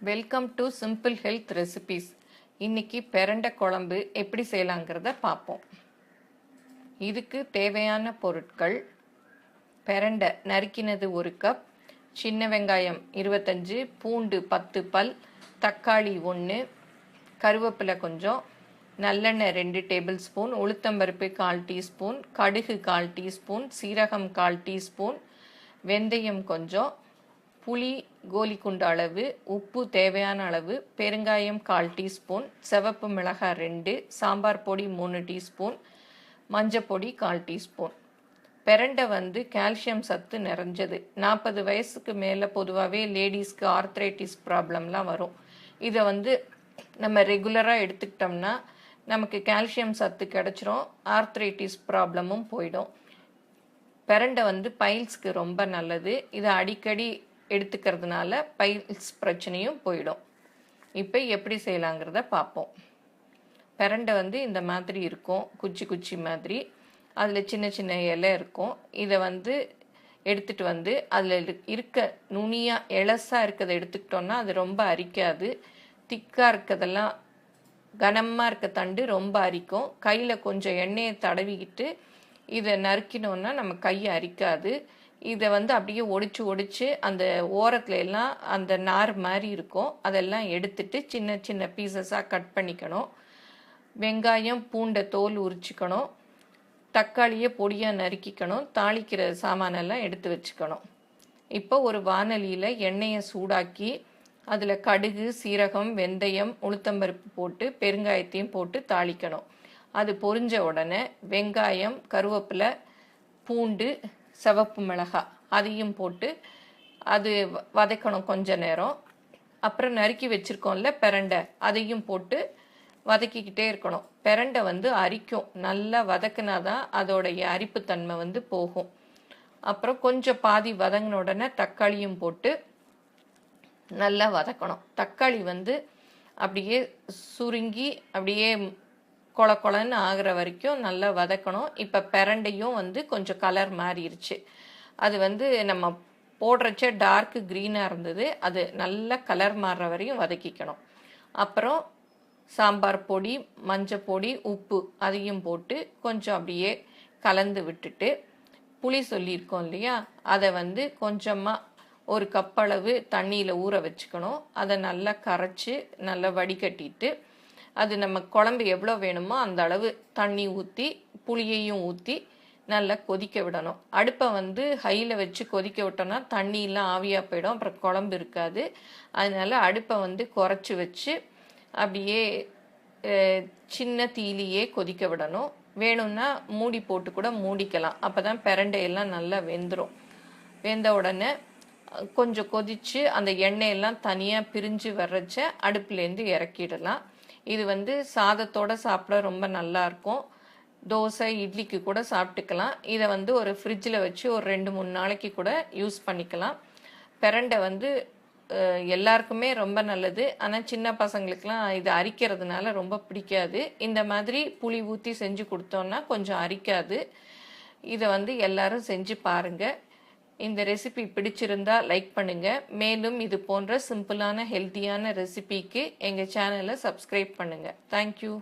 Welcome to simple health recipes இன்னைக்கு பெரண்டை குழம்பு எப்படி செய்யலாங்கிறத பார்ப்போம். இதுக்கு தேவையான பொருட்கள் பெரண்டை நறுக்கினது ஒரு கப் சின்ன வெங்காயம் இருபத்தஞ்சு பூண்டு பத்து பல் தக்காளி ஒன்று கருவேப்பிலை கொஞ்சம் நல்லெண்ணெய் ரெண்டு டேபிள் ஸ்பூன் உளுத்தம்பருப்பு கால் டீஸ்பூன் கடுகு கால் டீஸ்பூன் சீரகம் கால் டீஸ்பூன் வெந்தயம் கொஞ்சம் புளி கோலிக்குண்டு அளவு உப்பு தேவையான அளவு பெருங்காயம் கால் டீஸ்பூன் சிவப்பு மிளகாய் ரெண்டு சாம்பார் பொடி மூணு டீஸ்பூன் மஞ்சப்பொடி கால் டீஸ்பூன். பெரண்டை வந்து கால்சியம் சத்து நிறைஞ்சது. நாற்பது வயசுக்கு மேலே பொதுவாகவே லேடிஸ்க்கு ஆர்த்ரைட்டிஸ் ப்ராப்ளம்லாம் வரும். இதை வந்து நம்ம ரெகுலராக எடுத்துக்கிட்டோம்னா நமக்கு கால்சியம் சத்து கிடச்சிரும் ஆர்த்ரைட்டிஸ் ப்ராப்ளமும் போயிடும். பெரண்டை வந்து பைல்ஸ்க்கு ரொம்ப நல்லது. இதை அடிக்கடி எடுத்துக்கிறதுனால பைல்ஸ் பிரச்சனையும் போயிடும். இப்போ எப்படி செய்யலாங்கிறத பார்ப்போம் பெரண்டை வந்து இந்த மாதிரி இருக்கும் குச்சி குச்சி மாதிரி. அதில் சின்ன சின்ன இலை இருக்கும். இதை வந்து எடுத்துகிட்டு வந்து அதில் இருக்க நுனியாக இலசாக இருக்கிறத எடுத்துக்கிட்டோன்னா அது ரொம்ப அரிக்காது. திக்காக இருக்கிறதெல்லாம் கனமாக இருக்க தண்டு ரொம்ப அரிக்கும். கையில் கொஞ்சம் எண்ணெயை தடவிக்கிட்டு இதை நறுக்கினோன்னா நம்ம கையை அரிக்காது. இதை வந்து அப்படியே ஒடிச்சு ஒடிச்சு அந்த ஓரத்துல எல்லாம் அந்த நார் மாதிரி இருக்கும். அதெல்லாம் எடுத்துட்டு சின்ன சின்ன பீசஸாக கட் பண்ணிக்கணும். வெங்காயம் பூண்டை தோல் உரிச்சுக்கணும். தக்காளியை பொடியாக நறுக்கிக்கணும். தாளிக்கிற சாமானெல்லாம் எடுத்து வச்சுக்கணும். இப்போ ஒரு வானலியில் எண்ணெயை சூடாக்கி அதில் கடுகு சீரகம் வெந்தயம் உளுத்தம்பருப்பு போட்டு பெருங்காயத்தையும் போட்டு தாளிக்கணும். அது பொரிஞ்ச உடனே வெங்காயம் கருவேப்பிலை பூண்டு சிவப்பு மிளகாய் அதையும் போட்டு அது வ- வதக்கணும் கொஞ்ச நேரம். அப்புறம் நறுக்கி வச்சிருக்கோம்ல பெரண்டை அதையும் போட்டு வதக்கிக்கிட்டே இருக்கணும். பெரண்டை வந்து அரிக்கும். நல்லா வதக்குனாதான் அதோடைய அரிப்புத்தன்மை வந்து போகும். அப்புறம் கொஞ்சம் பாதி வதங்கின உடனே தக்காளியும் போட்டு நல்லா வதக்கணும். தக்காளி வந்து அப்படியே சுருங்கி அப்படியே கொல கொலன்னு ஆகிற வரைக்கும் நல்லா வதக்கணும். இப்போ பெரண்டையும் வந்து கொஞ்சம் கலர் மாறிடுச்சு அது வந்து நம்ம போடுறச்ச டார்க் க்ரீனாக இருந்தது. அது நல்லா கலர் மாறுற வரையும் வதக்கிக்கணும். அப்புறம் சாம்பார் பொடி மஞ்சள் பொடி உப்பு அதையும் போட்டு கொஞ்சம் அப்படியே கலந்து விட்டுட்டு புளி சொல்லியிருக்கோம் இல்லையா? அதை வந்து கொஞ்சமாக ஒரு கப் அளவு தண்ணியில் ஊற வச்சுக்கணும். அதை நல்லா கரைச்சி நல்லா வடிகட்டிட்டு அது நம்ம குழம்பு எவ்வளோ வேணுமோ அந்த அளவு தண்ணி ஊற்றி புளியையும் ஊற்றி நல்லா கொதிக்க விடணும். அடுப்பை வந்து ஹையில் வச்சு கொதிக்க விட்டோம்னா தண்ணியெல்லாம் ஆவியாக போயிடும். அப்புறம் குழம்பு இருக்காது. அதனால அடுப்பை வந்து குறைச்சி வச்சு அப்படியே சின்ன தீலியே கொதிக்க விடணும். வேணும்னா மூடி போட்டு கூட மூடிக்கலாம். அப்போ தான் பிரண்டையெல்லாம் நல்லா வெந்துடும் வெந்த உடனே கொஞ்சம் கொதித்து அந்த எண்ணெயெல்லாம் தனியாக பிரிஞ்சு வர்றச்ச அடுப்புலேருந்து இறக்கிடலாம். இது வந்து சாதத்தோட சாப்பிட ரொம்ப நல்லா இருக்கும். தோசை இட்லிக்கு கூட சாப்பிட்டுக்கலாம். இதை வந்து ஒரு ஃப்ரிட்ஜில் வச்சு ஒரு ரெண்டு மூணு நாளைக்கு கூட யூஸ் பண்ணிக்கலாம். பிரண்டை வந்து எல்லாருக்குமே ரொம்ப நல்லது. ஆனால் சின்ன பசங்களுக்கெலாம் இது அரிக்கிறதுனால ரொம்ப பிடிக்காது. இந்த மாதிரி புளி ஊற்றி செஞ்சு கொடுத்தோன்னா கொஞ்சம் அரிக்காது. இதை வந்து எல்லாரும் செஞ்சு பாருங்கள் இந்த ரெசிபி பிடிச்சிருந்தா லைக் பண்ணுங்க. மேலும் இது போன்ற சிம்பிளான ஹெல்த்தியான ரெசிபிக்கு எங்கள் சேனலை சப்ஸ்கிரைப் பண்ணுங்க. தேங்க்யூ